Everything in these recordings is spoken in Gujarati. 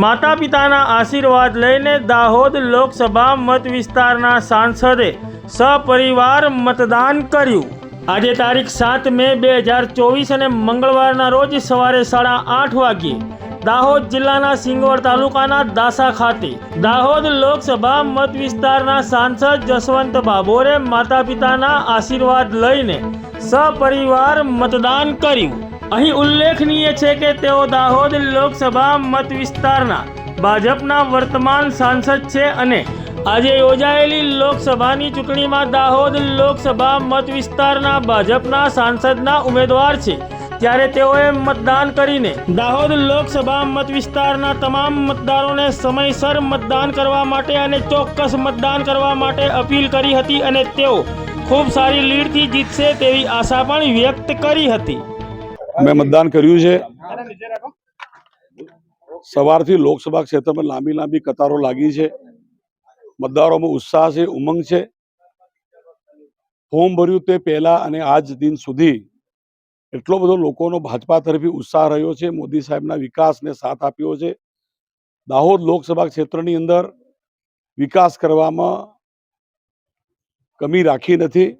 માતા પિતાના આશીર્વાદ લઈને દાહોદ લોકસભા મત વિસ્તારના સાંસદે સપરિવાર મતદાન કર્યું. આજે તારીખ સાત મે બે હજાર ચોવીસ અને મંગળવારના રોજ સવારે સાડા આઠ વાગ્યે દાહોદ જિલ્લાના સિંગવડ તાલુકાના દાસા ખાતે દાહોદ લોકસભા મત વિસ્તારના સાંસદ જસવંત બાબોરે માતા પિતાના આશીર્વાદ લઈને સપરિવાર મતદાન કર્યું. અહીં ઉલ્લેખનીય છે કે તેઓ દાહોદ લોકસભા મત વિસ્તારના ભાજપના વર્તમાન સાંસદ છે અને આજે યોજાયેલી લોકસભાની ચૂંટણીમાં દાહોદ લોકસભા મત વિસ્તારના ભાજપના સાંસદના ઉમેદવાર છે. ત્યારે તેઓએ મતદાન કરીને દાહોદ લોકસભા મત વિસ્તારના તમામ મતદારોને સમયસર મતદાન કરવા માટે અને ચોક્કસ મતદાન કરવા માટે અપીલ કરી હતી અને તેઓ ખૂબ સારી લીડથી જીતશે તેવી આશા પણ વ્યક્ત કરી હતી. મેં મતદાન કર્યું છે. સવારથી લોકસભા ક્ષેત્રમાં લાંબી લાંબી કતારો લાગી છે. મતદારોમાં ઉત્સાહ છે ઉમંગ છે. ફોર્મ ભર્યું તે પહેલા અને આજ દિન સુધી એટલો બધો લોકોનો ભાજપા તરફી ઉત્સાહ રહ્યો છે મોદી સાહેબના વિકાસને સાથ આપ્યો છે. દાહોદ લોકસભા ક્ષેત્રની અંદર વિકાસ કરવામાં કમી રાખી નથી.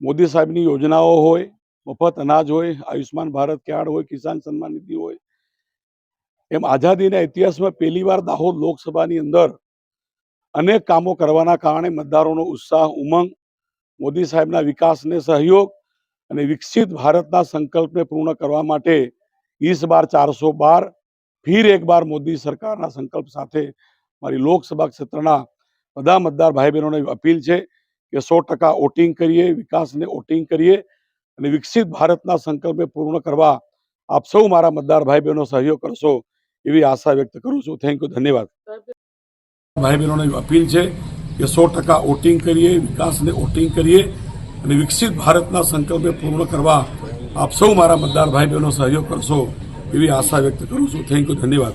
મોદી સાહેબની યોજનાઓ હોય મફત અનાજ હોય આયુષ્માન ભારત કાર્ડ હોય, કિસાન સન્માન નિધિ હોય. એમ આઝાદીના ઇતિહાસમાં પહેલીવાર દાહોદ લોકસભાની અંદર અનેક કામો કરવાના કારણે મતદારોનો ઉત્સાહ, ઉમંગ, મોદી સાહેબના વિકાસને સહયોગ અને વિકસિત ભારતના સંકલ્પને પૂર્ણ કરવા માટે ઈસ બાર ચારસો બાર, ફીર એક બાર મોદી સરકારના સંકલ્પ સાથે મારી લોકસભા ક્ષેત્રના બધા મતદાર ભાઈ બહેનોને અપીલ છે કે સો ટકા વોટિંગ કરીએ, વિકાસને વોટિંગ કરીએ અને વિકસિત ભારતના સંકલ્પને પૂર્ણ કરવા આપ સૌ મારા મતદાર ભાઈ બહેનો સહયોગ કરશો એવી આશા વ્યક્ત કરું છું. થેન્ક યુ ધન્યવાદ. ભાઈ બહેનોને અપીલ છે કે સો ટકા વોટિંગ કરીએ, વિકાસને વોટિંગ કરીએ અને વિકસિત ભારતના સંકલ્પને પૂર્ણ કરવા આપ સૌ મારા મતદાર ભાઈ બહેનો સહયોગ કરશો એવી આશા વ્યક્ત કરું છું. થેન્ક યુ ધન્યવાદ.